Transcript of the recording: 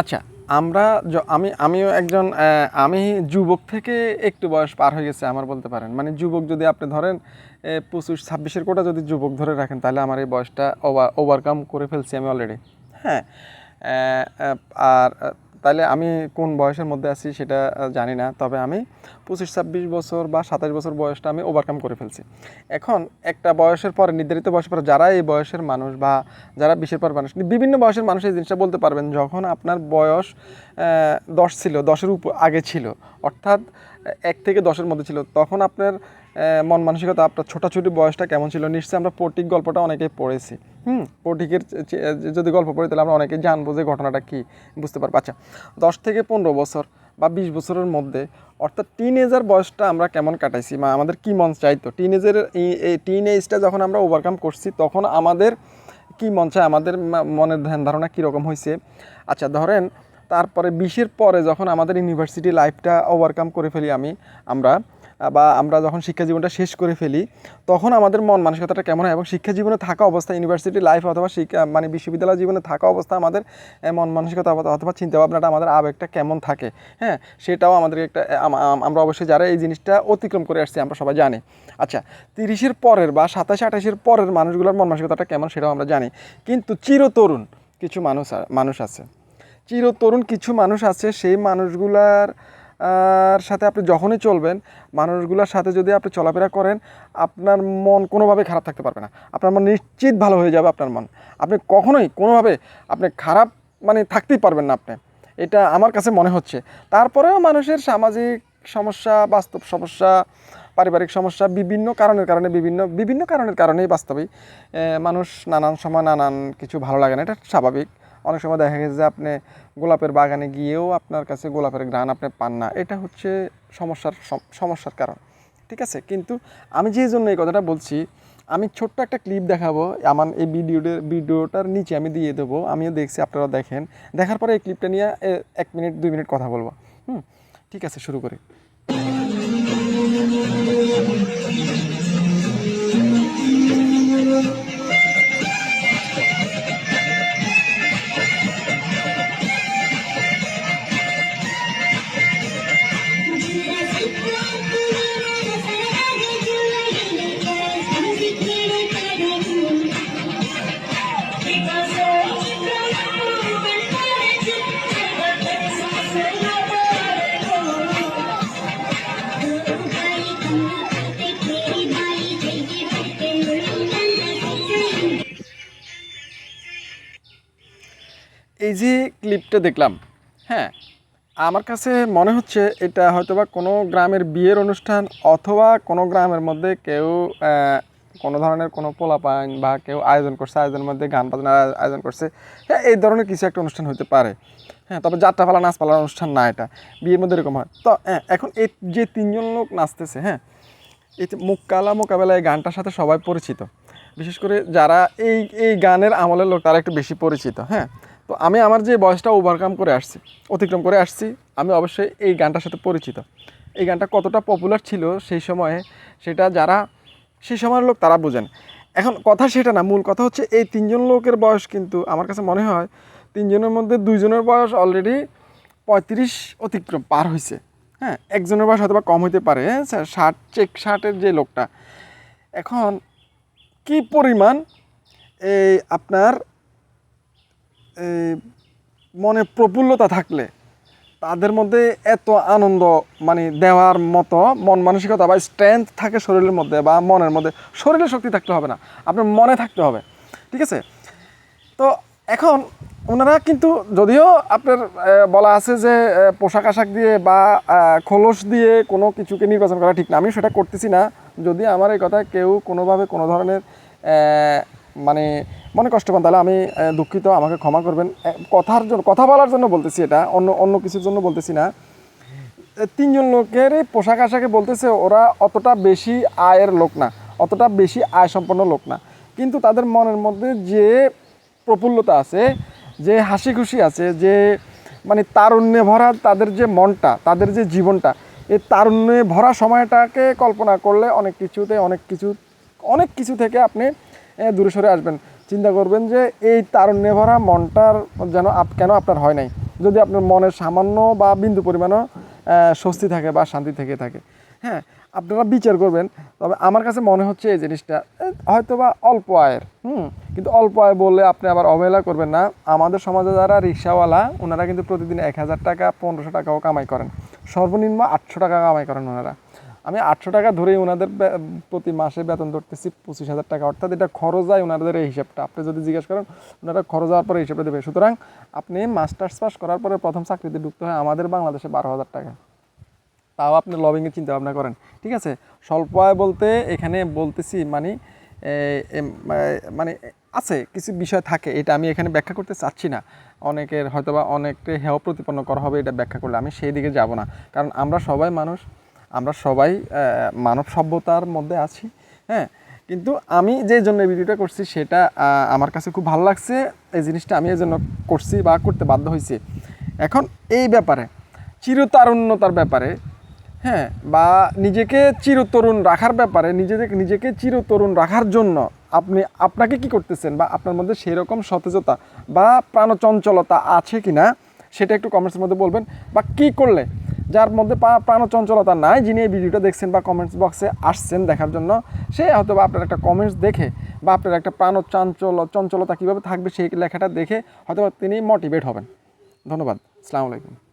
আচ্ছা। আমরা আমি, আমিও একজন আমি যুবক থেকে একটু বয়স পার হয়ে গেছে আমার বলতে পারেন। মানে যুবক যদি আপনি ধরেন পঁচিশ, ছাব্বিশের কোটা যদি যুবক ধরে রাখেন, তাহলে আমার এই বয়সটা ওভার ওভারকাম করে ফেলছি আমি অলরেডি হ্যাঁ আর তাহলে আমি কোন বয়সের মধ্যে আছি সেটা জানি না। তবে আমি পঁচিশ, ছাব্বিশ বছর বা সাতাশ বছর বয়সটা আমি ওভারকাম করে ফেলছি। এখন একটা বয়সের পরে, নির্ধারিত বয়সের পরে যারা এই বয়সের মানুষ বা যারা বিশের পর মানুষ, বিভিন্ন বয়সের মানুষ এই জিনিসটা বলতে পারবেন যখন আপনার বয়স দশ ছিল, দশের উপর আগে ছিল। অর্থাৎ এক থেকে দশের মধ্যে ছিল। তখন আপনার মন মানসিকতা, আপনার ছোটাছুটি বয়সটা কেমন ছিল? নিশ্চয়ই আমরা পটিক গল্পটা অনেকেই পড়েছি। হুম? পটিকের যদি গল্প পড়ি, তাহলে আমরা অনেকেই জানব যে ঘটনাটা কী, বুঝতে পারব। আচ্ছা দশ থেকে পনেরো বছর বা বিশ বছরের মধ্যে, অর্থাৎ টিন এজার বয়সটা আমরা কেমন কাটাইছি? বা আমাদের কী মন চাইতো টিন এজের এই টিন এজটা যখন আমরা ওভারকাম করছি, তখন আমাদের কি মন চায়? আমাদের মনের ধ্যান ধারণা কীরকম হয়েছে আচ্ছা ধরেন তারপরে বিশের পরে যখন আমাদের ইউনিভার্সিটি লাইফটা ওভারকাম করে ফেলি আমি, আমরা, বা আমরা যখন শিক্ষা জীবনটা শেষ করে ফেলি, তখন আমাদের মন মানসিকতাটা কেমন হয় এবং শিক্ষা জীবনে থাকা অবস্থা ইউনিভার্সিটি লাইফ অথবা শিক্ষা মানে বিশ্ববিদ্যালয় জীবনে থাকা অবস্থা আমাদের মন মানসিকতা অথবা- চিন্তাভাবনাটা আমাদের আবেগটা কেমন থাকে হ্যাঁ? সেটাও আমাদের একটা আম- আম- আমরা অবশ্যই যারা এই জিনিসটা অতিক্রম করে আসছি আমরা সবাই জানি। আচ্ছা তিরিশের পরের বা সাতাশে আঠাশের পরের মানুষগুলোর মন মানসিকতাটা কেমন সেটাও আমরা জানি। কিন্তু চিরতরুণ কিছু মানুষ মানুষ আছে। চিরতরুণ কিছু মানুষ আছে, সেই মানুষগুলার আর সাথে আপনি যখনই চলবেন, মানুষগুলোর সাথে যদি আপনি চলাফেরা করেন, আপনার মন কোনোভাবে খারাপ থাকতে পারবে না। আপনার মন নিশ্চিত ভালো হয়ে যাবে আপনার মন। আপনি কখনোই কোনোভাবে আপনি খারাপ মানে থাকতেই পারবেন না আপনি। এটা আমার কাছে মনে হচ্ছে। তারপরেও মানুষের সামাজিক সমস্যা, বাস্তব সমস্যা, পারিবারিক সমস্যা বিভিন্ন কারণের কারণে বিভিন্ন বিভিন্ন কারণের কারণেই বাস্তবেই মানুষ নানান সময় নানান কিছু ভালো লাগে না। এটা স্বাভাবিক। অনেক সময় দেখা গেছে যে আপনি গোলাপের বাগানে গিয়েও আপনার কাছে গোলাপের ঘ্রাণ আপনি পান না। এটা হচ্ছে সমস্যার সম- সমস্যার কারণ, ঠিক আছে? কিন্তু আমি যে জন্য এই কথাটা বলছি, আমি ছোট্ট একটা ক্লিপ দেখাবো। আমার এই ভিডিওটার ভিডিওটার নিচে আমি দিয়ে দেবো। আমিও দেখছি আপনারা দেখেন। দেখার পরে এই ক্লিপটা নিয়ে এক মিনিট, দুই মিনিট কথা বলব। হুম? ঠিক আছে, শুরু করি। এই যে ক্লিপটা দেখলাম হ্যাঁ আমার কাছে মনে হচ্ছে এটা হয়তোবা কোনো গ্রামের বিয়ের অনুষ্ঠান অথবা কোনো গ্রামের মধ্যে কেউ কোনো ধরনের কোনো পোলাপাইন বা কেউ আয়োজন করছে, আয়োজনের মধ্যে গান বাজনার আয়োজন করছে হ্যাঁ এই ধরনের কিছু একটা অনুষ্ঠান হতে পারে। হ্যাঁ তবে যাত্রাপালা, নাচপালার অনুষ্ঠান না এটা, বিয়ের মধ্যে এরকম হয়। তো হ্যাঁ এখন এই যে তিনজন লোক নাচতেছে হ্যাঁ যে মুক্কালা মোকাবেলা এই গানটার সাথে সবাই পরিচিত। বিশেষ করে যারা এই এই গানের আমলের লোক, তারা একটু বেশি পরিচিত হ্যাঁ। তো আমি আমার যে বয়সটা ওভারকাম করে আসছি, অতিক্রম করে আসছি, আমি অবশ্যই এই গানটার সাথে পরিচিত। এই গানটা কতটা পপুলার ছিল সেই সময়ে সেটা যারা, সেই সময়ের লোক তারা বোঝেন। এখন কথা সেটা না, মূল কথা হচ্ছে এই তিনজন লোকের বয়স কিন্তু আমার কাছে মনে হয় তিনজনের মধ্যে দুইজনের বয়স অলরেডি পঁয়ত্রিশ অতিক্রম পার হয়েছে হ্যাঁ একজনের বয়স হয়তো বা কম হইতে পারে হ্যাঁ ষাট, চেক ষাটের যে লোকটা। এখন কি পরিমাণ এই আপনার মনে প্রফুল্লতা থাকলে তাদের মধ্যে এত আনন্দ মানে দেওয়ার মতো মন মানসিকতা বা স্ট্রেংথ থাকে শরীরের মধ্যে বা মনের মধ্যে, শরীরে শক্তি থাকতে হবে না, আপনার মনে থাকতে হবে, ঠিক আছে? তো এখন ওনারা কিন্তু যদিও আপনার বলা আছে যে পোশাক আশাক দিয়ে বা খোলস দিয়ে কোনো কিছুকে নির্বাচন করা ঠিক না, আমি সেটা করতেছি না। যদি আমার এই কথা কেউ কোনোভাবে কোনো ধরনের মানে মনে কষ্ট পান, তাহলে আমি দুঃখিত, আমাকে ক্ষমা করবেন। কথার জন্য, কথা বলার জন্য বলতেছি এটা, অন্য অন্য কিছুর জন্য বলতেছি না। তিনজন লোকের পোশাক আশাকে বলতেছে, ওরা অতটা বেশি আয়ের লোক না, অতটা বেশি আয় সম্পন্ন লোক না। কিন্তু তাদের মনের মধ্যে যে প্রফুল্লতা আছে, যে হাসি খুশি আছে, যে মানে তারুণ্যে ভরা তাদের যে মনটা, তাদের যে জীবনটা, এই তারুণ্যে ভরা সময়টাকে কল্পনা করলে অনেক কিছুতে, অনেক কিছু অনেক কিছু থেকে আপনি দূরে সরে আসবেন। চিন্তা করবেন যে এই তারুণ্যে ভরা মনটার যেন আপ, কেন আপনার হয় নাই? যদি আপনার মনের সামান্য বা বিন্দু পরিমাণও স্বস্তি থাকে বা শান্তি থেকে থাকে। হ্যাঁ আপনারা বিচার করবেন। তবে আমার কাছে মনে হচ্ছে এই জিনিসটা হয়তো বা অল্প আয়ের, হুম? কিন্তু অল্প আয় বললে আপনি আবার অবহেলা করবেন না। আমাদের সমাজে যারা রিক্সাওয়ালা, ওনারা কিন্তু প্রতিদিন এক হাজার টাকা, পনেরোশো টাকাও কামাই করেন। সর্বনিম্ন আটশো টাকা কামাই করেন ওনারা। আমি আটশো টাকা ধরেই ওনাদের প্রতি মাসে বেতন ধরতেছি পঁচিশ হাজার টাকা। অর্থাৎ এটা খরচ হয় ওনাদের এই হিসাবটা। আপনি যদি জিজ্ঞেস করেন, ওনারা খরচ হওয়ার পরে হিসাবটা দেবে। সুতরাং আপনি মাস্টার্স পাস করার পরে প্রথম চাকরিতে ঢুকতে হয় আমাদের বাংলাদেশে বারো হাজার টাকা। তাও আপনি লবিংয়ের চিন্তা ভাবনা করেন। ঠিক আছে? স্বল্প আয় বলতে এখানে বলতেছি মানে মানে আছে, কিছু বিষয় থাকে। এটা আমি এখানে ব্যাখ্যা করতে চাচ্ছি না। অনেকের হয়তোবা অনেককে হেয় প্রতিপন্ন করা হবে এটা ব্যাখ্যা করলে। আমি সেই দিকে যাব না। কারণ আমরা সবাই মানুষ আমরা সবাই মানব সভ্যতার মধ্যে আছি হ্যাঁ? কিন্তু আমি যে জন্য ভিডিওটা করছি সেটা আমার কাছে খুব ভালো লাগছে। এই জিনিসটা আমি এই জন্য করছি বা করতে বাধ্য হয়েছি। এখন এই ব্যাপারে, চিরতারুণ্যতার ব্যাপারে হ্যাঁ? বা নিজেকে চিরতরুণ রাখার ব্যাপারে নিজেকে নিজেকে চিরতরুণ রাখার জন্য আপনি, আপনাকে কি করতেছেন বা আপনার মধ্যে সেই রকম সতেজতা বা প্রাণচঞ্চলতা আছে কি না সেটা একটু কমেন্টসের মধ্যে বলবেন। বা কি করলে যার মধ্যে প্রাণচঞ্চলতা নাই, যিনি এই ভিডিওটা দেখছেন বা কমেন্টস বক্সে আসছেন দেখার জন্য, সে হয়তো বা আপনার একটা কমেন্টস দেখে বা আপনার একটা প্রাণ চাঞ্চল চঞ্চলতা কীভাবে থাকবে সেই লেখাটা দেখে হয়তো তিনি মোটিভেট হবেন। ধন্যবাদ। আসসালামু আলাইকুম।